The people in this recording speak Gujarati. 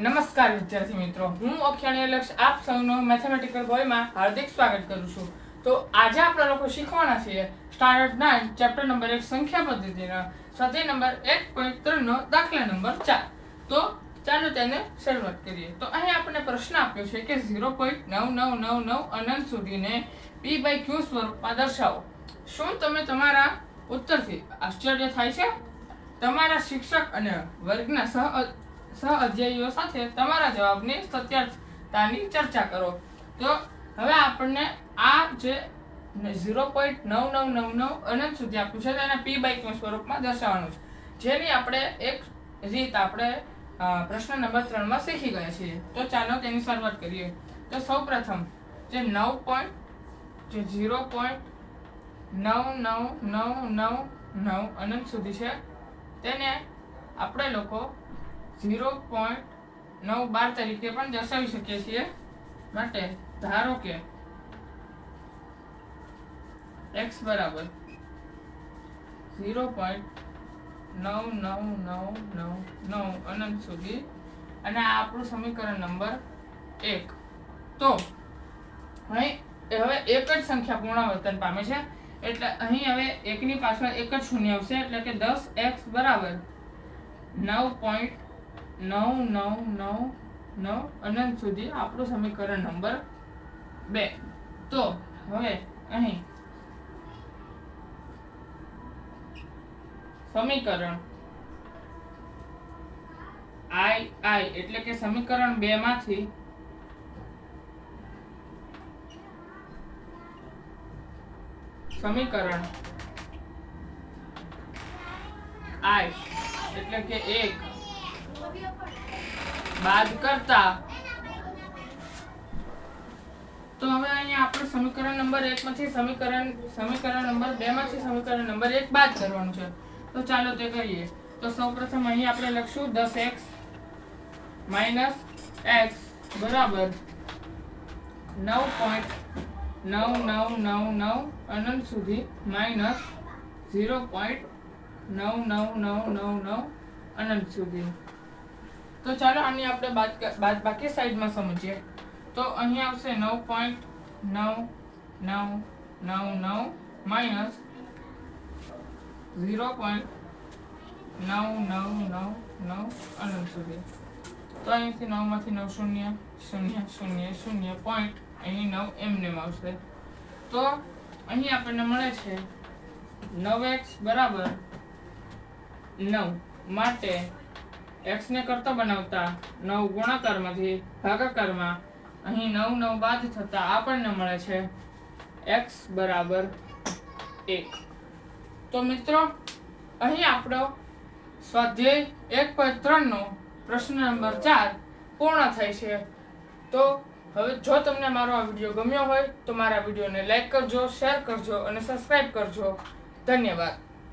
નમસ્કાર વિદ્યાર્થી મિત્રો. હું અખ્યાણી લક્ષ આપ સૌનો મેથેમેટિકલ બોયમાં હાર્દિક સ્વાગત કરું છું. તો આજે આપણે લોકો શીખવાના છીએ સ્ટાન્ડર્ડ નાઇન ચેપ્ટર નંબર એક, સંખ્યા પદ્ધતિના સ્વાધ્યાય નંબર એક પોઈન્ટ ત્રણનો દાખલા નંબર ચાર. તો ચાલો તેને શરૂઆત કરીએ. તો અહીં આપણને પ્રશ્ન આપ્યો છે કે ઝીરો પોઈન્ટ નવ નવ નવ નવ અનંત સુધીને પી બાય ક્યુ સ્વરૂપમાં દર્શાવો. શું તમે તમારા ઉત્તરથી આશ્ચર્ય થાય છે? તમારા શિક્ષક અને વર્ગના સહ સહ અધ્યાયીઓ સાથે તમારા જવાબની સત્યતાની ચર્ચા કરો. તો હવે આપણને આ જે ઝીરો પોઈન્ટ નવ નવ નવ નવ અનંત સુધી આપ્યું છે તેને પી બાઇકના સ્વરૂપમાં દર્શાવવાનું છે. જેની આપણે એક રીત આપણે પ્રશ્ન નંબર ત્રણમાં શીખી ગયા છીએ. તો ચાલો તેની શરૂઆત કરીએ. તો સૌ પ્રથમ જે નવ પોઈન્ટ, જે ઝીરો પોઈન્ટ નવ નવ નવ નવ નવ અનંત સુધી છે, તેને આપણે લોકો ઝીરો પોઈન્ટ નવ બાર તરીકે પણ દર્શાવી શકીએ છીએ. માટે ધારો કે એક્સ બરાબર ઝીરો પોઈન્ટ નવ નવ નવ નવ નવ અનંત સુધી અને આ આપણું સમીકરણ નંબર એક. તો અહીં હવે એક જ સંખ્યા પૂર્ણવર્તન પામે છે. એટલે અહીં હવે એકની પાછળ એક જ શૂન્ય આવશે. એટલે કે દસ એક્સ બરાબર નવ પોઈન્ટ નવ નવ નવ નવ અનંત સુધી આપણું સમીકરણ નંબર બે. તો હવે અહીં સમીકરણ આઈ આઈ એટલે કે સમીકરણ બે માંથી સમીકરણ આઈ એટલે કે એક બાદ કરતા તો હવે અહીંયા આપણે સમીકરણ નંબર એક માંથી સમીકરણ સમીકરણ નંબર બે માંથી સમીકરણ નંબર એક બાદ કરવાનું છે. તો ચાલો તે કરીએ. તો સૌપ્રથમ અહીં આપણે લખશું દસ એક્સ માઇનસ એક્સ બરાબર નવ પોઈન્ટ નવ નવ નવ નવ અનંત સુધી માઇનસ ઝીરો પોઈન્ટ નવ નવ નવ નવ નવ અનંત સુધી. તો ચાલો આની આપણે બાદ બાકી સાઈડમાં સમજીએ. તો અહીં આવશે નવ પોઈન્ટ નવ નવ નવ નવ માઇનસ ઝીરો પોઈન્ટ નવ નવ નવ નવ અનંત સુધી. તો અહીંથી નવમાંથી નવ શૂન્ય શૂન્ય શૂન્ય શૂન્ય પોઈન્ટ અહીં નવ એમને આવશે. તો અહીં આપણને મળે છે નવ એક્સ બરાબર નવ. માટે x ને કરતા બનાવતા નવ ગુણાકારમાંથી ભાગાકારમાં અહીં નવ નવ બાદ થતા આપણને મળે છે x બરાબર એક. તો મિત્રો, અહીં આપણો સ્વાધ્યાય એક પોઈન્ટ ત્રણનો પ્રશ્ન નંબર ચાર પૂર્ણ થાય છે. તો હવે જો તમને મારો આ વીડિયો ગમ્યો હોય તો મારા વિડીયોને લાઈક કરજો, શેર કરજો અને સબસ્ક્રાઈબ કરજો. ધન્યવાદ.